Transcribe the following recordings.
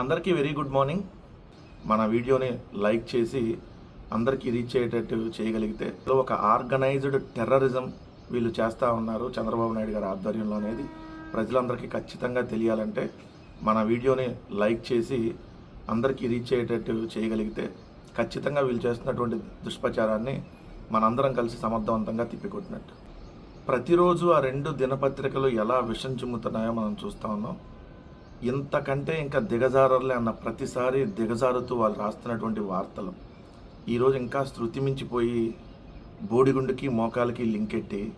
అందరికీ very good morning. మన వీడియోని లైక్ చేసి అందరికీ రీచ్ అయ్యేటట్టు చేయగలిగితే ఒక ఆర్గనైజ్డ్ టెర్రరిజం వీళ్ళు చేస్తూ ఉన్నారు చంద్రబాబు నాయుడు గారి ఆధ్వర్యంలో అనేది. ప్రజలందరికీ ఖచ్చితంగా తెలియాలంటే మన వీడియోని లైక్ చేసి అందరికీ రీచ్ అయ్యేటట్టు చేయగలిగితే ఖచ్చితంగా వీళ్ళు చేస్తున్నటువంటి దుష్ప్రచారాన్ని మనందరం కలిసి సమర్థవంతంగా తిప్పికొట్టినట్టు. ప్రతిరోజు ఆ రెండు దినపత్రికలు ఎలా విషం చిమ్ముతున్నాయో మనం చూస్తూ ఉన్నాం. ఇంతకంటే ఇంకా దిగజారలే అన్న ప్రతిసారి దిగజారుతూ వాళ్ళు రాస్తున్నటువంటి వార్తలు. ఈరోజు ఇంకా శృతి మించిపోయి బోడిగుండుకి మోకాలకి లింక్ ఎట్టి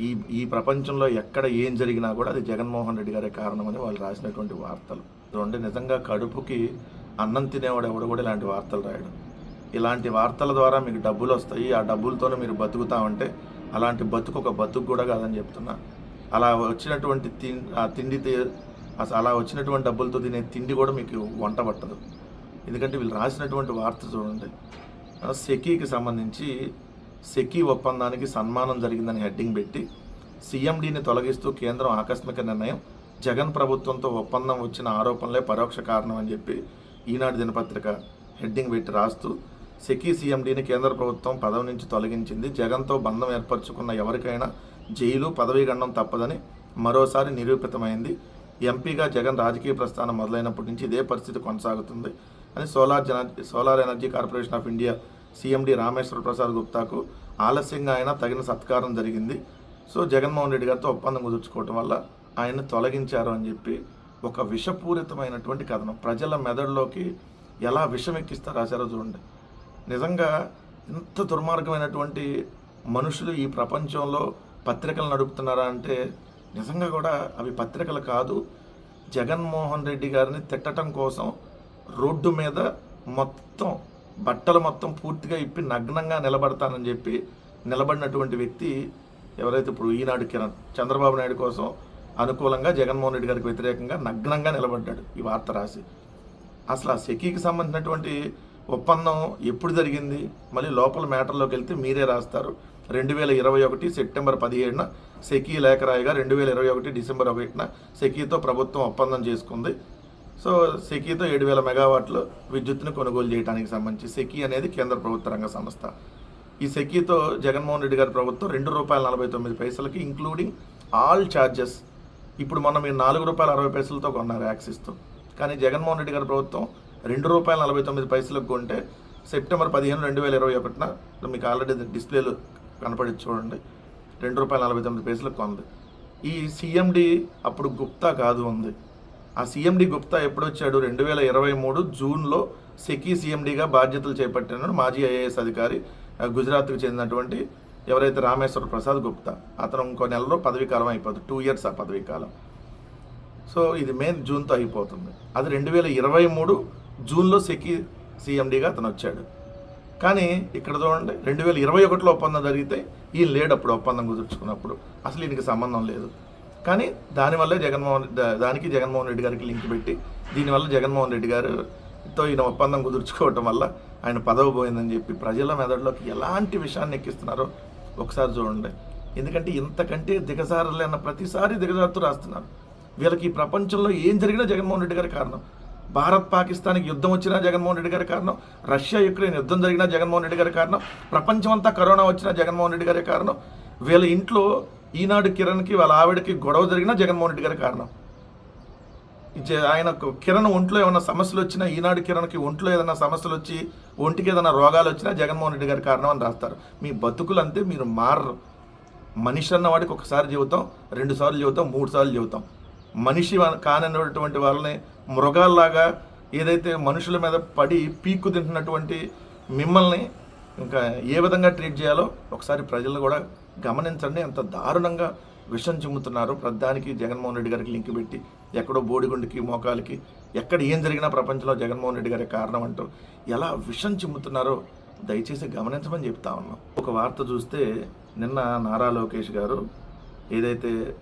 ఈ ఈ ప్రపంచంలో ఎక్కడ ఏం జరిగినా కూడా అది జగన్మోహన్ రెడ్డి గారే కారణమని వాళ్ళు రాసినటువంటి వార్తలు. అంటే నిజంగా కడుపుకి అన్నం తినేవాడు ఎవడు కూడా ఇలాంటి వార్తలు రాయడం. ఇలాంటి వార్తల ద్వారా మీకు డబ్బులు వస్తాయి. ఆ డబ్బులతోనే మీరు బతుకుతామంటే అలాంటి బతుకు ఒక బతుకు కూడా కాదని చెప్తున్నా. అలా వచ్చినటువంటి తి ఆ తిండి అసలు అలా వచ్చినటువంటి డబ్బులతో తినే తిండి కూడా మీకు వంట పట్టదు. ఎందుకంటే వీళ్ళు రాసినటువంటి వార్త చూడండి. సెకీకి సంబంధించి సెకీ ఒప్పందానికి సన్మానం జరిగిందని హెడ్డింగ్ పెట్టి సీఎండీని తొలగిస్తూ కేంద్రం ఆకస్మిక నిర్ణయం జగన్ ప్రభుత్వంతో ఒప్పందం వచ్చిన ఆరోపణలే పరోక్ష కారణం అని చెప్పి ఈనాడు దినపత్రిక హెడ్డింగ్ పెట్టి రాస్తూ సెకీ సీఎండీని కేంద్ర ప్రభుత్వం పదవి నుంచి తొలగించింది. జగన్తో బంధం ఏర్పరచుకున్న ఎవరికైనా జైలు పదవీ గండం తప్పదని మరోసారి నిరూపితమైంది. ఎంపీగా జగన్ రాజకీయ ప్రస్థానం మొదలైనప్పటి నుంచి ఇదే పరిస్థితి కొనసాగుతుంది అని సోలార్ జన solar energy corporation of India CMD Rameshwara Prasad గుప్తాకు ఆలస్యంగా ఆయన తగిన సత్కారం జరిగింది. సో జగన్మోహన్ రెడ్డి గారితో ఒప్పందం కుదుర్చుకోవటం వల్ల ఆయన్ని తొలగించారు అని చెప్పి ఒక విషపూరితమైనటువంటి కథనం. ప్రజల మెదడులోకి ఎలా విషం ఎక్కిస్తారు రాశారో చూడండి. నిజంగా ఇంత దుర్మార్గమైనటువంటి మనుషులు ఈ ప్రపంచంలో పత్రికలు నడుపుతున్నారా అంటే నిజంగా కూడా అవి పత్రికలు కాదు జగన్మోహన్ రెడ్డి గారిని తిట్టడం కోసం రోడ్డు మీద మొత్తం బట్టలు మొత్తం పూర్తిగా ఇప్పి నగ్నంగా నిలబడతానని చెప్పి నిలబడినటువంటి వ్యక్తి ఎవరైతే ఇప్పుడు ఈనాడు కిరణ్ చంద్రబాబు నాయుడు కోసం అనుకూలంగా జగన్మోహన్ రెడ్డి గారికి వ్యతిరేకంగా నగ్నంగా నిలబడ్డాడు ఈ వార్త రాసి. అసలు ఆ సెకీకి సంబంధించినటువంటి ఒప్పందం ఎప్పుడు జరిగింది? మళ్ళీ లోపల మ్యాటర్లోకి వెళ్తే మీరే రాస్తారు. రెండు వేల ఇరవై ఒకటి సెప్టెంబర్ పదిహేడున సెకీ లేఖరాయిగా రెండు వేల ఇరవై ఒకటి డిసెంబర్ ఒకటిన సెకీతో ప్రభుత్వం ఒప్పందం చేసుకుంది. సో సెకీతో ఏడు వేల మెగావాట్లు విద్యుత్తును కొనుగోలు చేయడానికి సంబంధించి సెకీ అనేది కేంద్ర ప్రభుత్వ రంగ సంస్థ. ఈ సెకీతో జగన్మోహన్ రెడ్డి గారి ప్రభుత్వం రెండు రూపాయల నలభై తొమ్మిది పైసలకి ఇంక్లూడింగ్ ఆల్ ఛార్జెస్ ఇప్పుడు మొన్న మీరు నాలుగు రూపాయల అరవై పైసలతో కొన్నారు యాక్సిస్తో కానీ జగన్మోహన్ రెడ్డి గారి ప్రభుత్వం రెండు రూపాయల నలభై తొమ్మిది పైసలకు కొంటే సెప్టెంబర్ పదిహేను రెండు వేల ఇరవై ఒకటిన మీకు ఆల్రెడీ డిస్ప్లేలు కనపడి చూడండి. రెండు రూపాయల నలభై తొమ్మిది పైసలకు కొంది. ఈ సిఎండి అప్పుడు గుప్తా కాదు ఉంది. ఆ సీఎండి గుప్తా ఎప్పుడొచ్చాడు? రెండు వేల ఇరవై మూడు జూన్లో సెకీ సీఎండిగా బాధ్యతలు చేపట్టిన మాజీ ఐఏఎస్ అధికారి గుజరాత్కు చెందినటువంటి ఎవరైతే రామేశ్వర ప్రసాద్ గుప్తా అతను ఇంకో నెలలో పదవీ కాలం అయిపోతుంది. టూ ఇయర్స్ ఆ పదవీకాలం సో ఇది మే జూన్తో అయిపోతుంది. అది రెండు వేల ఇరవై మూడు జూన్లో సెకీ సీఎండిగా అతను వచ్చాడు కానీ ఇక్కడ చూడండి రెండు వేల ఇరవై ఒకటిలో ఒప్పందం జరిగితే ఈ లేడు అప్పుడు ఒప్పందం కుదుర్చుకున్నప్పుడు అసలు దీనికి సంబంధం లేదు. కానీ దానివల్లే జగన్మోహన్ దానికి జగన్మోహన్ రెడ్డి గారికి లింక్ పెట్టి దీనివల్ల జగన్మోహన్ రెడ్డి గారితో ఈయన ఒప్పందం కుదుర్చుకోవటం వల్ల ఆయన పదవి పోయిందని చెప్పి ప్రజల మెదడులోకి ఎలాంటి విషయాన్ని ఎక్కిస్తున్నారో ఒకసారి చూడండి. ఎందుకంటే ఇంతకంటే దిగజారలేన్న ప్రతిసారి దిగజారుతూ రాస్తున్నారు. వీళ్ళకి ఈ ప్రపంచంలో ఏం జరిగినా జగన్మోహన్ రెడ్డి గారి కారణం. భారత్ పాకిస్తాన్కి యుద్ధం వచ్చినా జగన్మోహన్ రెడ్డి గారి కారణం రష్యా యుక్రెయిన్ యుద్ధం జరిగినా జగన్మోహన్ రెడ్డి గారి కారణం ప్రపంచమంతా కరోనా వచ్చినా జగన్మోహన్ రెడ్డి గారి కారణం వీళ్ళ ఇంట్లో ఈనాడు కిరణ్కి వాళ్ళ ఆవిడకి గొడవ జరిగినా జగన్మోహన్ రెడ్డి గారి కారణం. జ- ఆయనకు కిరణ్ ఒంట్లో ఏమైనా సమస్యలు వచ్చినా ఈనాడు కిరణ్కి ఒంట్లో ఏదైనా సమస్యలు వచ్చి ఒంటికి ఏదైనా రోగాలు వచ్చినా జగన్మోహన్ రెడ్డి గారి కారణం అని రాస్తారు. మీ బతుకులు అంతే మీరు మారరు. మనిషి అన్న వాడికి ఒకసారి చెబుతాం రెండు సార్లు చెబుతాం మూడు సార్లు చెబుతాం. మనిషి వా- కానటువంటి వాళ్ళని మృగాల్లాగా ఏదైతే మనుషుల మీద పడి పీక్కు తింటున్నటువంటి మిమ్మల్ని ఇంకా ఏ విధంగా ట్రీట్ చేయాలో ఒకసారి ప్రజలు కూడా గమనించండి. ఎంత దారుణంగా విషం చిమ్ముతున్నారు. ప్రధానికి జగన్మోహన్ రెడ్డి గారికి లింక్ పెట్టి ఎక్కడో బోడిగుండికి మోకాలకి ఎక్కడ ఏం జరిగినా ప్రపంచంలో జగన్మోహన్ రెడ్డి గారి కారణం అంటూ ఎలా విషం చిమ్ముతున్నారో దయచేసి గమనించమని చెప్తా ఉన్నాం. ఒక వార్త చూస్తే నిన్న నారా లోకేష్ గారు ఏదైతే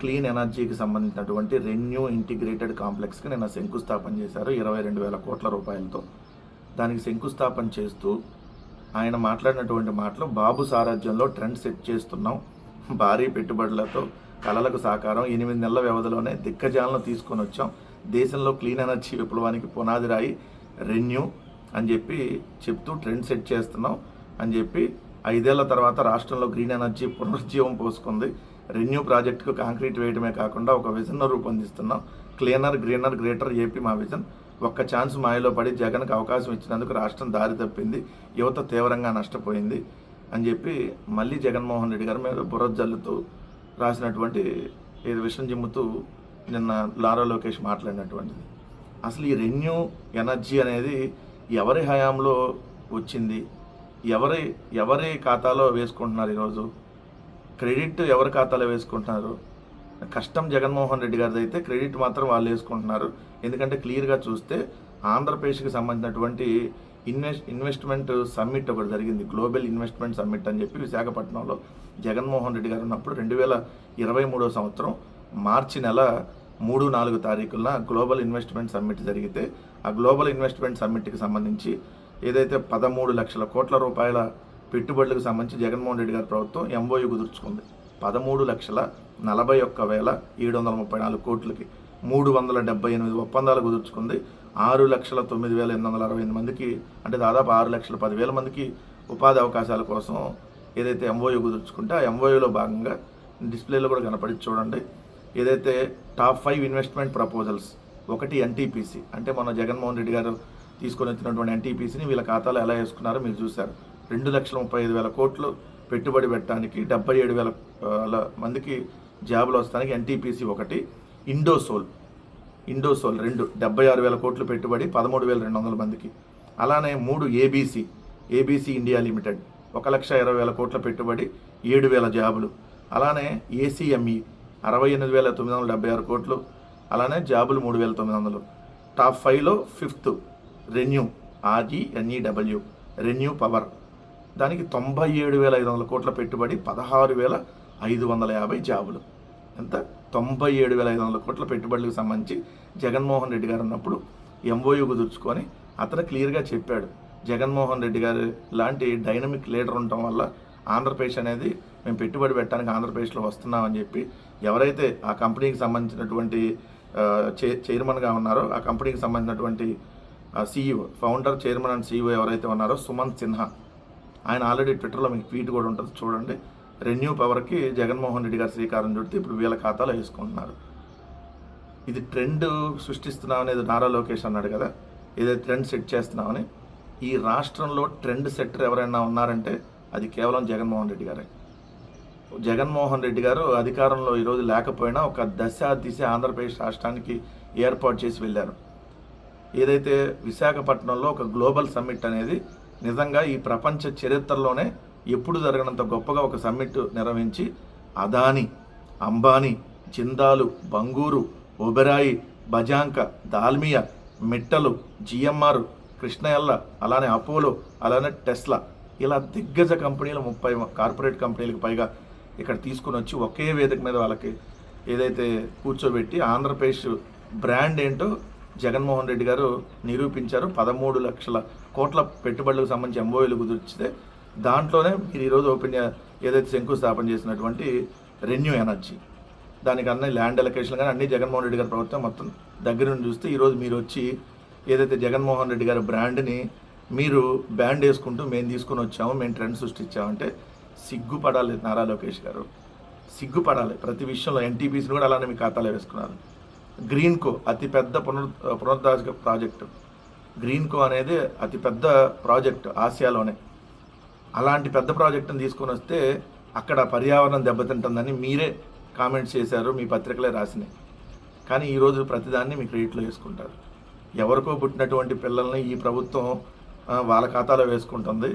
క్లీన్ ఎనర్జీకి సంబంధించినటువంటి రెన్యూ ఇంటిగ్రేటెడ్ కాంప్లెక్స్కి నిన్న శంకుస్థాపన చేశారు ఇరవై రెండు వేల కోట్ల రూపాయలతో. దానికి శంకుస్థాపన చేస్తూ ఆయన మాట్లాడినటువంటి మాటలు బాబు సారథ్యంలో ట్రెండ్ సెట్ చేస్తున్నాం. భారీ పెట్టుబడులతో కళలకు సాకారం. ఎనిమిది నెలల వ్యవధిలోనే దిగ్గజాలను తీసుకొని వచ్చాం. దేశంలో క్లీన్ ఎనర్జీ విప్లవానికి పునాది రాయి రెన్యూ అని చెప్పి చెప్తూ ట్రెండ్ సెట్ చేస్తున్నాం అని చెప్పి ఐదేళ్ళ తర్వాత రాష్ట్రంలో గ్రీన్ ఎనర్జీ పునరుజ్జీవం పోసుకుంది. రెన్యూ ప్రాజెక్టుకు కాంక్రీట్ వేయడమే కాకుండా ఒక విజన్ను రూపొందిస్తున్నాం. క్లీనర్ గ్రీనర్ గ్రేటర్ ఏపీ మా విజన్. ఒక్క ఛాన్స్ మాయలో పడి జగన్కి అవకాశం ఇచ్చినందుకు రాష్ట్రం దారి తప్పింది. యువత తీవ్రంగా నష్టపోయింది అని చెప్పి మళ్ళీ జగన్మోహన్ రెడ్డి గారి మీద బుర్ర జల్లుతూ రాసినటువంటి ఏది విషం జిమ్ముతూ నిన్న లారా లోకేష్ మాట్లాడినటువంటిది. అసలు ఈ రెన్యూ ఎనర్జీ అనేది ఎవరి హయాంలో వచ్చింది? ఎవరి ఎవరి ఖాతాలో వేసుకుంటున్నారు ఈరోజు? క్రెడిట్ ఎవరి ఖాతాలో వేసుకుంటున్నారు? కష్టం జగన్మోహన్ రెడ్డి గారిది అయితే క్రెడిట్ మాత్రం వాళ్ళు వేసుకుంటున్నారు. ఎందుకంటే క్లియర్గా చూస్తే ఆంధ్రప్రదేశ్కి సంబంధించినటువంటి ఇన్వెస్ట్ ఇన్వెస్ట్మెంట్ సమ్మిట్ ఒకటి జరిగింది. గ్లోబల్ ఇన్వెస్ట్మెంట్ సమ్మిట్ అని చెప్పి విశాఖపట్నంలో జగన్మోహన్ రెడ్డి గారు ఉన్నప్పుడు రెండు వేల ఇరవై మూడో సంవత్సరం మార్చి నెల మూడు నాలుగు తారీఖున గ్లోబల్ ఇన్వెస్ట్మెంట్ సమ్మిట్ జరిగితే ఆ గ్లోబల్ ఇన్వెస్ట్మెంట్ సమ్మిట్కి సంబంధించి ఏదైతే పదమూడు లక్షల కోట్ల రూపాయల పెట్టుబడులకు సంబంధించి జగన్మోహన్ రెడ్డి గారి ప్రభుత్వం ఎంఓయు కుదుర్చుకుంది. పదమూడు లక్షల నలభై ఒక్క వేల ఏడు వందల ముప్పై నాలుగు కోట్లకి మూడు వందల డెబ్బై ఎనిమిది ఒప్పందాలు కుదుర్చుకుంది. ఆరు లక్షల తొమ్మిది వేల ఎనిమిది వందల అరవై ఎనిమిది మందికి అంటే దాదాపు ఆరు లక్షల పదివేల మందికి ఉపాధి అవకాశాల కోసం ఏదైతే ఎంఓయూ కుదుర్చుకుంటే ఆ ఎంఓయూలో భాగంగా డిస్ప్లేలో కూడా కనపడి చూడండి. ఏదైతే టాప్ ఫైవ్ ఇన్వెస్ట్మెంట్ ప్రపోజల్స్ ఒకటి ఎన్టీపీసీ అంటే మన జగన్మోహన్ రెడ్డి గారు తీసుకొని వచ్చినటువంటి ఎన్టీపీసీని వీళ్ళ ఖాతాలో ఎలా వేసుకున్నారో మీరు చూశారు. రెండు లక్షల ముప్పై ఐదు వేల కోట్లు పెట్టుబడి పెట్టడానికి డెబ్బై ఏడు వేల మందికి జాబులు వస్తానికి ఎన్టీపీసీ ఒకటి ఇండోసోల్ ఇండోసోల్ రెండు డెబ్బై ఆరు వేల కోట్లు పెట్టుబడి పదమూడు వేల రెండు వందల మందికి. అలానే మూడు ఏబీసీ ఏబీసీ ఇండియా లిమిటెడ్ ఒక లక్ష ఇరవై వేల కోట్ల పెట్టుబడి ఏడు వేల జాబులు. అలానే ఏసీఎంఈ అరవై ఎనిమిది వేల తొమ్మిది వందల డెబ్బై ఆరు కోట్లు. అలానే జాబులు మూడు వేల తొమ్మిది వందలు. టాప్ ఫైవ్లో fifth ReNew RGNEW ReNew Power. దానికి తొంభై ఏడు వేల ఐదు వందల కోట్ల పెట్టుబడి పదహారు వేల ఐదు వందల యాభై జాబులు. ఎంత? తొంభై ఏడు వేల ఐదు వందల కోట్ల పెట్టుబడులకు సంబంధించి జగన్మోహన్ రెడ్డి గారు ఉన్నప్పుడు ఎంఓయూ కుదుర్చుకొని అతను క్లియర్గా చెప్పాడు. జగన్మోహన్ రెడ్డి గారు లాంటి డైనమిక్ లీడర్ ఉండటం వల్ల ఆంధ్రప్రదేశ్ అనేది మేము పెట్టుబడి పెట్టడానికి ఆంధ్రప్రదేశ్లో వస్తున్నామని చెప్పి ఎవరైతే ఆ కంపెనీకి సంబంధించినటువంటి చే చైర్మన్గా ఉన్నారో ఆ కంపెనీకి సంబంధించినటువంటి CEO founder chairman and CEO ఎవరైతే ఉన్నారో సుమంత్ సిన్హా. ఆయన ఆల్రెడీ ట్విట్టర్లో మీకు ట్వీట్ కూడా ఉంటుంది చూడండి. రెన్యూ పవర్కి జగన్మోహన్ రెడ్డి గారు శ్రీకారం చుడితే ఇప్పుడు వీళ్ళ ఖాతాలో వేసుకుంటున్నారు. ఇది ట్రెండ్ సృష్టిస్తున్నాం అనేది నారా లోకేష్ అన్నాడు కదా ఏదైతే ట్రెండ్ సెట్ చేస్తున్నామని. ఈ రాష్ట్రంలో ట్రెండ్ సెట్టర్ ఎవరైనా ఉన్నారంటే అది కేవలం జగన్మోహన్ రెడ్డి గారే. జగన్మోహన్ రెడ్డి గారు అధికారంలో ఈరోజు లేకపోయినా ఒక దశ దిశ ఆంధ్రప్రదేశ్ రాష్ట్రానికి ఏర్పాటు చేసి వెళ్ళారు. ఏదైతే విశాఖపట్నంలో ఒక గ్లోబల్ సమ్మిట్ అనేది నిజంగా ఈ ప్రపంచ చరిత్రలోనే ఎప్పుడు జరగనంత గొప్పగా ఒక సమ్మిట్ నిర్వహించి అదాని అంబానీ జిందాలు బంగూరు ఒబెరాయి బజాంక దాల్మియా మిట్టలు జిఎంఆర్ కృష్ణయల్ల అలానే అపోలో అలానే టెస్లా ఇలా దిగ్గజ కంపెనీలు ముప్పై కార్పొరేట్ కంపెనీలకు పైగా ఇక్కడ తీసుకుని వచ్చి ఒకే వేదిక మీద వాళ్ళకి ఏదైతే కూర్చోబెట్టి ఆంధ్రప్రదేశ్ బ్రాండ్ ఏంటో జగన్మోహన్ రెడ్డి గారు నిరూపించారు పదమూడు లక్షల కోట్ల పెట్టుబడులకు సంబంధించి ఎంఓఏలు కుదిర్చితే దాంట్లోనే మీరు ఈరోజు ఓపెన్ ఏదైతే శంకుస్థాపన చేసినటువంటి రెన్యూ ఎనర్జీ దానికి అన్ని ల్యాండ్ ఎలకేషన్ కానీ అన్ని జగన్మోహన్ రెడ్డి గారి ప్రభుత్వం మొత్తం దగ్గర నుండి చూస్తే ఈరోజు మీరు వచ్చి ఏదైతే జగన్మోహన్ రెడ్డి గారి బ్రాండ్ని మీరు బ్యాండ్ వేసుకుంటూ మేము తీసుకొని వచ్చాము మేము ట్రెండ్ సృష్టించామంటే సిగ్గుపడాలి నారా లోకేష్ గారు. సిగ్గుపడాలి. ప్రతి విషయంలో ఎన్టీపీసీని కూడా అలానే మీ ఖాతాలో వేసుకున్నారు. గ్రీన్కో అతిపెద్ద పునర్ పునరుద్ధరణ ప్రాజెక్టు గ్రీన్కో అనేది అతిపెద్ద ప్రాజెక్ట్ ఆసియాలోనే. అలాంటి పెద్ద ప్రాజెక్టును తీసుకొని వస్తే అక్కడ పర్యావరణం దెబ్బతింటుందని మీరే కామెంట్స్ చేశారు మీ పత్రికలే రాసినాయి. కానీ ఈరోజు ప్రతిదాన్ని మీ క్రెడిట్లో వేసుకుంటారు. ఎవరికో పుట్టినటువంటి పిల్లల్ని ఈ ప్రభుత్వం వాళ్ళ ఖాతాలో వేసుకుంటుంది.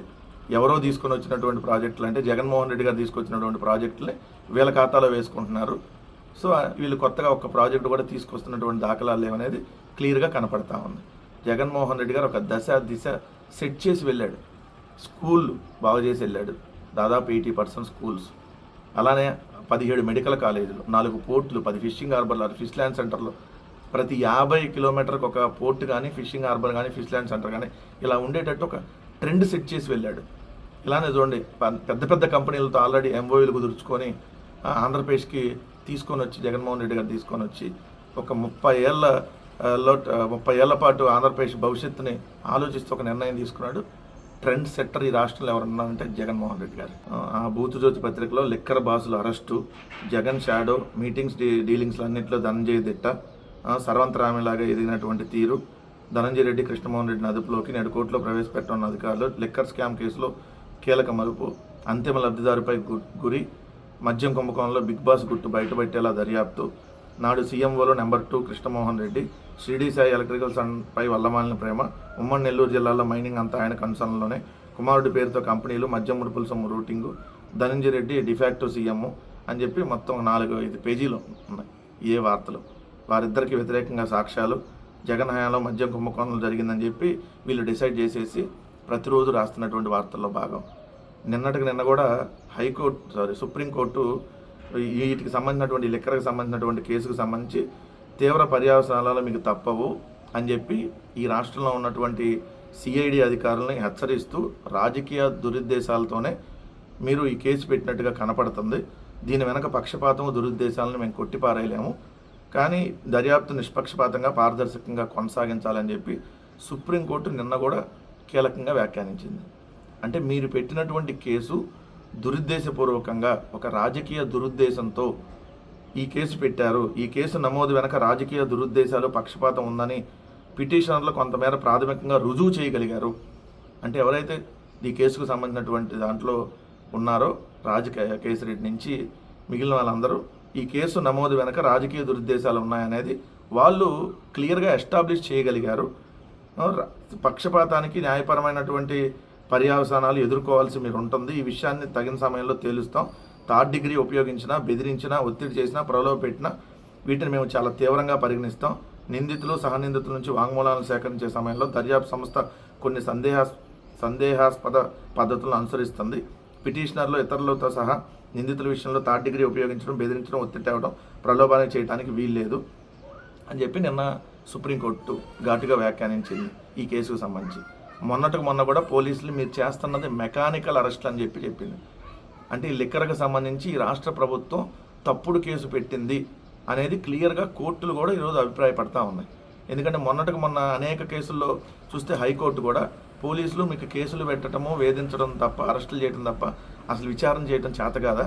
ఎవరో తీసుకొని వచ్చినటువంటి ప్రాజెక్టులు అంటే జగన్మోహన్ రెడ్డి గారు తీసుకొచ్చినటువంటి ప్రాజెక్టులే వీళ్ళ ఖాతాలో వేసుకుంటున్నారు. సో వీళ్ళు కొత్తగా ఒక ప్రాజెక్టు కూడా తీసుకొస్తున్నటువంటి దాఖలాలు ఏమనేది క్లియర్గా కనపడతా ఉంది. జగన్మోహన్ రెడ్డి గారు ఒక దశ దిశ సెట్ చేసి వెళ్ళాడు. స్కూళ్ళు బాగు చేసి వెళ్ళాడు. దాదాపు ఎయిటీ పర్సెంట్ స్కూల్స్. అలానే పదిహేడు మెడికల్ కాలేజీలు నాలుగు పోర్టులు పది ఫిషింగ్ హార్బర్లు ఫిష్ ల్యాండ్ సెంటర్లు. ప్రతి యాభై కిలోమీటర్కి ఒక పోర్ట్ కానీ ఫిషింగ్ హార్బర్ కానీ ఫిష్ ల్యాండ్ సెంటర్ కానీ ఇలా ఉండేటట్టు ఒక ట్రెండ్ సెట్ చేసి వెళ్ళాడు. ఇలానే చూడండి పెద్ద పెద్ద కంపెనీలతో ఆల్రెడీ ఎంఓఈలు కుదుర్చుకొని ఆంధ్రప్రదేశ్కి తీసుకొని వచ్చి జగన్మోహన్ రెడ్డి గారు తీసుకొని వచ్చి ఒక ముప్పై ఏళ్ళ లో ముప్పై ఏళ్ళ పాటు ఆంధ్రప్రదేశ్ భవిష్యత్తుని ఆలోచిస్తూ ఒక నిర్ణయం తీసుకున్నాడు. ట్రెండ్ సెట్టర్ ఈ రాష్ట్రంలో ఎవరున్నారంటే జగన్మోహన్ రెడ్డి గారు. ఆ, బూతుజ్యోతి పత్రికలో లిక్కర్ బాసుల అరెస్టు జగన్ షాడో మీటింగ్స్ డీ డీలింగ్స్ అన్నింటిలో ధనంజయ దిట్ట సర్వంతరామిలాగా ఎదిగినటువంటి తీరు ధనంజయ రెడ్డి కృష్ణమోహన్ రెడ్డిని అదుపులోకి నేడు కోర్టులో ప్రవేశపెట్టనున్న అధికారులు లిక్కర్ స్కామ్ కేసులో కీలక మలుపు అంతిమ లబ్ధిదారుపై గురి మద్యం కుంభకోణంలో బిగ్ బాస్ గుట్టు బయటపెట్టేలా దర్యాప్తు నాడు సీఎంఓలో number two Krishnamohan Reddy Shirdi Sai electrical పై వల్లమాలిన ప్రేమ ఉమ్మడి నెల్లూరు జిల్లాలో మైనింగ్ అంతా ఆయన కన్సర్న్లోనే కుమారుడి పేరుతో కంపెనీలు మద్యం ముడుపుల సొమ్ము routing Dhananjaya Reddy de facto CM అని చెప్పి మొత్తం నాలుగు ఐదు పేజీలు ఉన్నాయి ఏ వార్తలు. వారిద్దరికి వ్యతిరేకంగా సాక్ష్యాలు జగన్ హయాంలో మద్యం కుంభకోణం జరిగిందని చెప్పి వీళ్ళు డిసైడ్ చేసేసి ప్రతిరోజు రాస్తున్నటువంటి వార్తల్లో భాగం. నిన్నటికి నిన్న కూడా హైకోర్టు సారీ సుప్రీంకోర్టు వీటికి సంబంధించినటువంటి లిక్కర్కి సంబంధించినటువంటి కేసుకు సంబంధించి తీవ్ర పర్యవసానాలు మీకు తప్పవు అని చెప్పి ఈ రాష్ట్రంలో ఉన్నటువంటి సిఐడి అధికారులను హెచ్చరిస్తూ రాజకీయ దురుద్దేశాలతోనే మీరు ఈ కేసు పెట్టినట్టుగా కనపడుతుంది. దీని వెనక పక్షపాతము దురుద్దేశాలను మేము కొట్టిపారేయలేము. కానీ దర్యాప్తు నిష్పక్షపాతంగా పారదర్శకంగా కొనసాగించాలని చెప్పి సుప్రీంకోర్టు నిన్న కూడా కీలకంగా వ్యాఖ్యానించింది. అంటే మీరు పెట్టినటువంటి కేసు దురుద్దేశపూర్వకంగా ఒక రాజకీయ దురుద్దేశంతో ఈ కేసు పెట్టారు. ఈ కేసు నమోదు వెనక రాజకీయ దురుద్దేశాలు పక్షపాతం ఉందని పిటిషనర్లు కొంతమేర ప్రాథమికంగా రుజువు చేయగలిగారు. అంటే ఎవరైతే ఈ కేసుకు సంబంధించినటువంటి దాంట్లో ఉన్నారో రాజకీయ కేసిరెడ్డి నుంచి మిగిలిన వాళ్ళందరూ ఈ కేసు నమోదు వెనక రాజకీయ దురుద్దేశాలు ఉన్నాయనేది వాళ్ళు క్లియర్గా ఎస్టాబ్లిష్ చేయగలిగారు. పక్షపాతానికి న్యాయపరమైనటువంటి పర్యావసానాలు ఎదుర్కోవాల్సి మీరు ఉంటుంది. ఈ విషయాన్ని తగిన సమయంలో తేలుస్తాం. థర్డ్ డిగ్రీ ఉపయోగించినా బెదిరించినా ఒత్తిడి చేసినా ప్రలోభ పెట్టినా వీటిని మేము చాలా తీవ్రంగా పరిగణిస్తాం. నిందితులు సహనిందితుల నుంచి వాంగ్మూలాలను సేకరించే సమయంలో దర్యాప్తు సంస్థ కొన్ని సందేహ సందేహాస్పద పద్ధతులను అనుసరిస్తుంది. పిటిషనర్లు ఇతరులతో సహా నిందితుల విషయంలో థర్డ్ డిగ్రీ ఉపయోగించడం బెదిరించడం ఒత్తిడి తేవడం ప్రలోభాన్ని చేయడానికి వీల్లేదు అని చెప్పి నిన్న సుప్రీంకోర్టు ఘాటుగా వ్యాఖ్యానించింది ఈ కేసుకు సంబంధించి. మొన్నటికి మొన్న కూడా పోలీసులు మీరు చేస్తున్నది మెకానికల్ అరెస్ట్ అని చెప్పి చెప్పింది. అంటే ఈ లిక్కర్కి సంబంధించి ఈ రాష్ట్ర ప్రభుత్వం తప్పుడు కేసు పెట్టింది అనేది క్లియర్గా కోర్టులు కూడా ఈరోజు అభిప్రాయపడతా ఉన్నాయి. ఎందుకంటే మొన్నటికి మొన్న అనేక కేసుల్లో చూస్తే హైకోర్టు కూడా పోలీసులు మీకు కేసులు పెట్టడము వేధించడం తప్ప అరెస్టులు చేయడం తప్ప అసలు విచారణ చేయడం చేత కాదా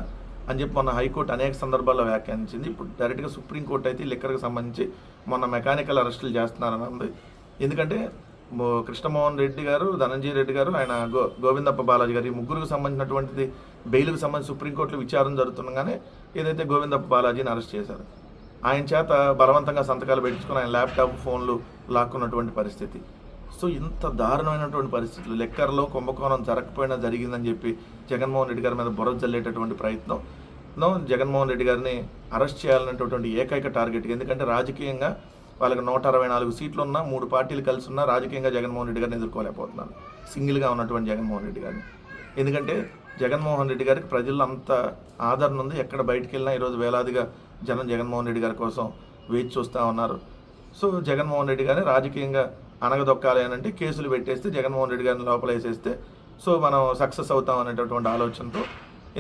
అని చెప్పి మొన్న హైకోర్టు అనేక సందర్భాల్లో వ్యాఖ్యానించింది. ఇప్పుడు డైరెక్ట్గా సుప్రీంకోర్టు అయితే లిక్కర్కి సంబంధించి మొన్న మెకానికల్ అరెస్టులు చేస్తున్నారని ఉంది. ఎందుకంటే కృష్ణమోహన్ రెడ్డి గారు ధనంజయ రెడ్డి గారు ఆయన గో గోవిందప్ప బాలాజీ గారు ఈ ముగ్గురికి సంబంధించినటువంటిది బెయిల్కి సంబంధించి సుప్రీంకోర్టులో విచారణ జరుగుతుండగానే ఏదైతే గోవిందప్ప బాలాజీని అరెస్ట్ చేశారు ఆయన చేత బలవంతంగా సంతకాలు పెట్టించుకుని ఆయన ల్యాప్టాప్ ఫోన్లు లాక్కున్నటువంటి పరిస్థితి. సో ఇంత దారుణమైనటువంటి పరిస్థితులు లెక్కర్లో కుంభకోణం జరగకపోయినా జరిగిందని చెప్పి జగన్మోహన్ రెడ్డి గారి మీద బుర్ర జల్లేటటువంటి ప్రయత్నం జగన్మోహన్ రెడ్డి గారిని అరెస్ట్ చేయాలనేటటువంటి ఏకైక టార్గెట్. ఎందుకంటే రాజకీయంగా వాళ్ళకి నూట అరవై నాలుగు సీట్లు ఉన్నా మూడు పార్టీలు కలిసి ఉన్నా రాజకీయంగా జగన్మోహన్ రెడ్డి గారిని ఎదుర్కోలేకపోతున్నారు. సింగిల్గా ఉన్నటువంటి జగన్మోహన్ రెడ్డి గారిని. ఎందుకంటే జగన్మోహన్ రెడ్డి గారికి ప్రజల్లో అంత ఆదరణ ఉంది. ఎక్కడ బయటికి వెళ్ళినా ఈరోజు వేలాదిగా జనం జగన్మోహన్ రెడ్డి గారి కోసం వేచి చూస్తూ ఉన్నారు. సో జగన్మోహన్ రెడ్డి గారిని రాజకీయంగా అనగదొక్కాలి అని అంటే కేసులు పెట్టేస్తే జగన్మోహన్ రెడ్డి గారిని లోపల వేసేస్తే సో మనం సక్సెస్ అవుతాం అనేటటువంటి ఆలోచనతో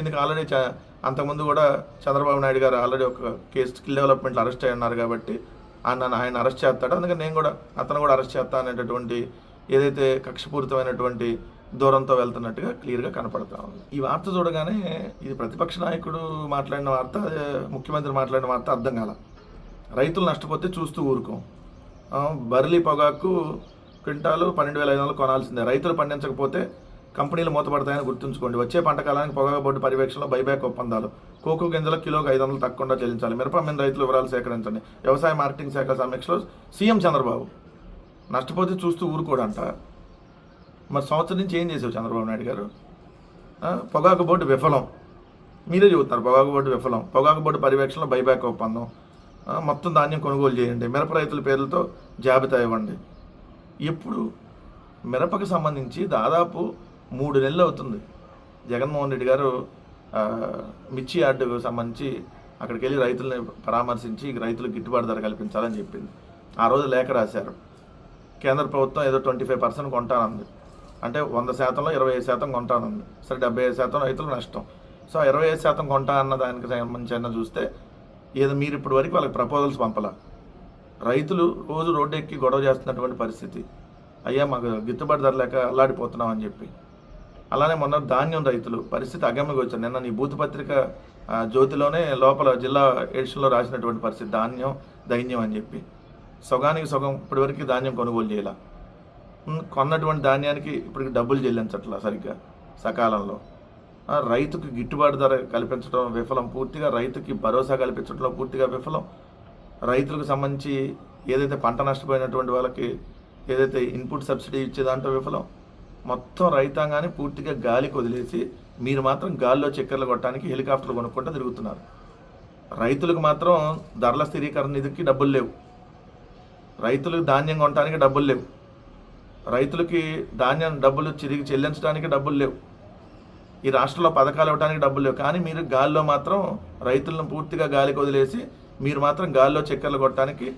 ఎందుకు ఆల్రెడీ చ అంతకుముందు కూడా చంద్రబాబు నాయుడు గారు ఆల్రెడీ ఒక కేసు స్కిల్ డెవలప్మెంట్లో అరెస్ట్ అయి ఉన్నారు కాబట్టి నన్ను ఆయన అరెస్ట్ చేస్తాడు. అందుకని నేను కూడా అతను కూడా అరెస్ట్ చేస్తా అనేటటువంటి ఏదైతే కక్షపూరితమైనటువంటి దూరంతో వెళ్తున్నట్టుగా క్లియర్గా కనపడతా ఉంది. ఈ వార్త చూడగానే ఇది ప్రతిపక్ష నాయకుడు మాట్లాడిన వార్త ముఖ్యమంత్రి మాట్లాడిన వార్త అర్థం కాల. రైతులు నష్టపోతే చూస్తూ ఊరుకోం. ఆ, బర్లీ పొగాకు క్వింటాలు పన్నెండు వేల ఐదు వందలు కొనాల్సిందే. రైతులు పండించకపోతే కంపెనీలు మూతపడతాయని గుర్తుంచుకోండి. వచ్చే పంట కాలానికి పొగాకు బోర్డు పర్యవేక్షణలో బైబ్యాక్ ఒప్పందాలు. కోకో గింజల కిలోకి ఐదు వందలు తక్కువగా చెల్లించాలి. మిరప మీద రైతుల వివరాలు సేకరించండి. వ్యవసాయ మార్కెటింగ్ శాఖ సమీక్షలో సీఎం చంద్రబాబు. నష్టపోతే చూస్తూ ఊరుకోడంట. మరి సంవత్సరం నుంచి ఏం చేసావు చంద్రబాబు నాయుడు గారు? పొగాకు బోర్డు విఫలం. మీరే చెబుతున్నారు పొగాకు బోర్డు విఫలం. పొగాకు బోర్డు పర్యవేక్షణలో బైబ్యాక్ ఒప్పందం. మొత్తం ధాన్యం కొనుగోలు చేయండి. మిరప రైతుల పేర్లతో జాబితా ఇవ్వండి. ఎప్పుడు? మిరపకు సంబంధించి దాదాపు మూడు నెలలు అవుతుంది. జగన్మోహన్ రెడ్డి గారు మిర్చి యార్డుకు సంబంధించి అక్కడికి వెళ్ళి రైతుల్ని పరామర్శించి రైతులకు గిట్టుబాటు ధర కల్పించాలని చెప్పింది. ఆ రోజు లేఖ రాశారు. కేంద్ర ప్రభుత్వం ఏదో ట్వంటీ ఫైవ్ పర్సెంట్ కొంటానంది. అంటే వంద శాతంలో ఇరవై ఐదు శాతం కొంటానంది. సరే డెబ్బై ఐదు శాతం రైతులు నష్టం. సో ఇరవై ఐదు శాతం కొంటా అన్న దానికి సంబంధించిన చూస్తే ఏదో మీరు ఇప్పటి వరకు వాళ్ళకి ప్రపోజల్స్ పంపలా. రైతులు రోజు రోడ్డు ఎక్కి గొడవ చేస్తున్నటువంటి పరిస్థితి. అయ్యా మాకు గిట్టుబాటు ధర లేక అల్లాడిపోతున్నాం అని చెప్పి. అలానే మొన్న ధాన్యం రైతులు పరిస్థితి అగమ్యకు వచ్చారు నిన్న నీ బూత్ పత్రిక జ్యోతిలోనే లోపల జిల్లా ఎడిషన్లో రాసినటువంటి పరిస్థితి ధాన్యం దైన్యం అని చెప్పి. సగానికి సగం ఇప్పటివరకు ధాన్యం కొనుగోలు చేయాల. కొన్నటువంటి ధాన్యానికి ఇప్పటికి డబ్బులు చెల్లించట్లా సరిగ్గా సకాలంలో. రైతుకు గిట్టుబాటు ధర కల్పించడం విఫలం. పూర్తిగా రైతుకి భరోసా కల్పించడంలో పూర్తిగా విఫలం. రైతులకు సంబంధించి ఏదైతే పంట నష్టపోయినటువంటి వాళ్ళకి ఏదైతే ఇన్పుట్ సబ్సిడీ ఇచ్చే దాంట్లో విఫలం. మొత్తం రైతాంగాన్ని పూర్తిగా గాలికి వదిలేసి మీరు మాత్రం గాల్లో చక్కెరలు కొట్టడానికి హెలికాప్టర్లు కొనుక్కుంటూ తిరుగుతున్నారు. రైతులకు మాత్రం ధరల స్థిరీకరణ నిధికి డబ్బులు లేవు. రైతులకు ధాన్యం కొనడానికి డబ్బులు లేవు. రైతులకి ధాన్యం డబ్బులు తిరిగి చెల్లించడానికి డబ్బులు లేవు. ఈ రాష్ట్రంలో పథకాలు ఇవ్వడానికి డబ్బులు లేవు. కానీ మీరు గాల్లో మాత్రం రైతులను పూర్తిగా గాలికి వదిలేసి మీరు మాత్రం గాల్లో చక్కెరలు కొట్టడానికి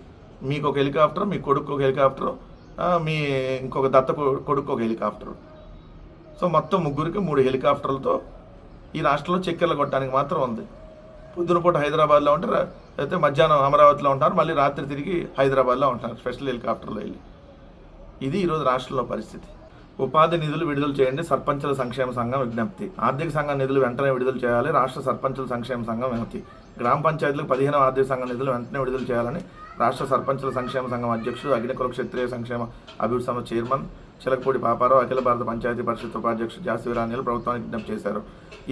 మీకు ఒక హెలికాప్టర్ మీ కొడుకు ఒక హెలికాప్టర్ మీ ఇంకొక దత్త కొడుకు ఒక హెలికాప్టర్. సో మొత్తం ముగ్గురికి మూడు హెలికాప్టర్లతో ఈ రాష్ట్రంలో చక్కెరలు కొట్టడానికి మాత్రం ఉంది. పొద్దునపూట హైదరాబాద్లో ఉంటారు అయితే మధ్యాహ్నం అమరావతిలో ఉంటారు మళ్ళీ రాత్రి తిరిగి హైదరాబాద్లో ఉంటారు స్పెషల్ హెలికాప్టర్లో వెళ్ళి. ఇది ఈరోజు రాష్ట్రంలో పరిస్థితి. ఉపాధి నిధులు విడుదల చేయండి సర్పంచుల సంక్షేమ సంఘం విజ్ఞప్తి. ఆర్థిక సంఘం నిధులు వెంటనే విడుదల చేయాలి రాష్ట్ర సర్పంచుల సంక్షేమ సంఘం వినతి గ్రామ పంచాయతీలకు పదిహేను ఆర్థిక సంఘం నిధులు వెంటనే విడుదల చేయాలని రాష్ట్ర సర్పంచుల సంక్షేమ సంఘం అధ్యక్షుడు అగ్నికుల క్షత్రియ సంక్షేమ అభివృద్ధి సంస్థ చైర్మన్ చిలకపూడి పాపారావు అఖిల భారత పంచాయతీ పరిషత్ ఉపాధ్యక్షుడు జాసివరాణిలు ప్రభుత్వానికి విజ్ఞప్తి చేశారు.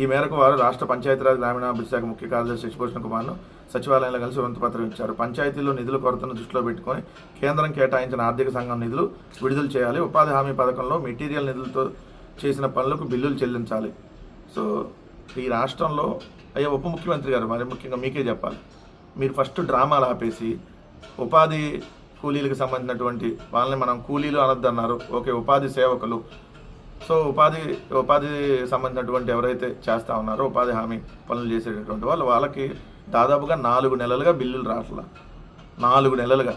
ఈ మేరకు వారు రాష్ట్ర పంచాయతీరాజ్ గ్రామీణాభివృద్ధి శాఖ ముఖ్య కార్యదర్శి శశిభూషణ్ కుమార్ను సచివాలయంలో కలిసి వినతిపత్రం ఇచ్చారు. పంచాయతీల్లో నిధుల కొరతను దృష్టిలో పెట్టుకొని కేంద్రం కేటాయించిన ఆర్థిక సంఘం నిధులు విడుదల చేయాలి. ఉపాధి హామీ పథకంలో మెటీరియల్ నిధులతో చేసిన పనులకు బిల్లులు చెల్లించాలి. సో ఈ రాష్ట్రంలో అయ్యా ఉప ముఖ్యమంత్రి గారు మరి ముఖ్యంగా మీకే చెప్పాలి. మీరు ఫస్ట్ డ్రామాలు ఆపేసి ఉపాధి కూలీలకు సంబంధించినటువంటి వాళ్ళని మనం కూలీలు అనొద్దన్నారు. ఓకే ఉపాధి సేవకులు. సో ఉపాధి ఉపాధి సంబంధించినటువంటి ఎవరైతే చేస్తూ ఉన్నారో ఉపాధి హామీ పనులు చేసేటటువంటి వాళ్ళు వాళ్ళకి దాదాపుగా నాలుగు నెలలుగా బిల్లులు రావట్లా నాలుగు నెలలుగా.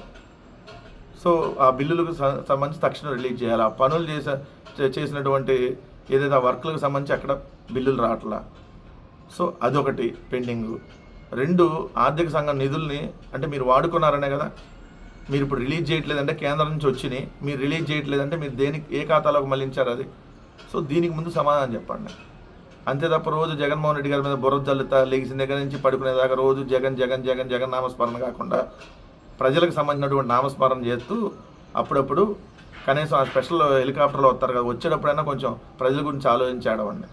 సో ఆ బిల్లులకు సంబంధించి తక్షణం రిలీజ్ చేయాలి. ఆ పనులు చేసే చేసినటువంటి ఏదైతే ఆ వర్క్లకు సంబంధించి అక్కడ బిల్లులు రావట్లా సో అదొకటి పెండింగ్. రెండు ఆర్థిక సంఘం నిధుల్ని అంటే మీరు వాడుకున్నారనే కదా మీరు ఇప్పుడు రిలీజ్ చేయట్లేదంటే కేంద్రం నుంచి వచ్చినాయి మీరు రిలీజ్ చేయట్లేదంటే మీరు దేనికి ఏ ఖాతాలోకి మళ్ళించారు అది? సో దీనికి ముందు సమాధానం చెప్పండి. అంతే తప్ప రోజు జగన్మోహన్ రెడ్డి గారి మీద బుర్ర జల్లుతా లెగిసిన దగ్గర నుంచి పడుకునేదాకా రోజు జగన్ జగన్ జగన్ జగన్ నామస్మరణ కాకుండా ప్రజలకు సంబంధించినటువంటి నామస్మరణ చేస్తూ అప్పుడప్పుడు కనీసం ఆ స్పెషల్ హెలికాప్టర్లో వస్తారు కదా వచ్చేటప్పుడైనా కొంచెం ప్రజల గురించి ఆలోచించి ఆడవండి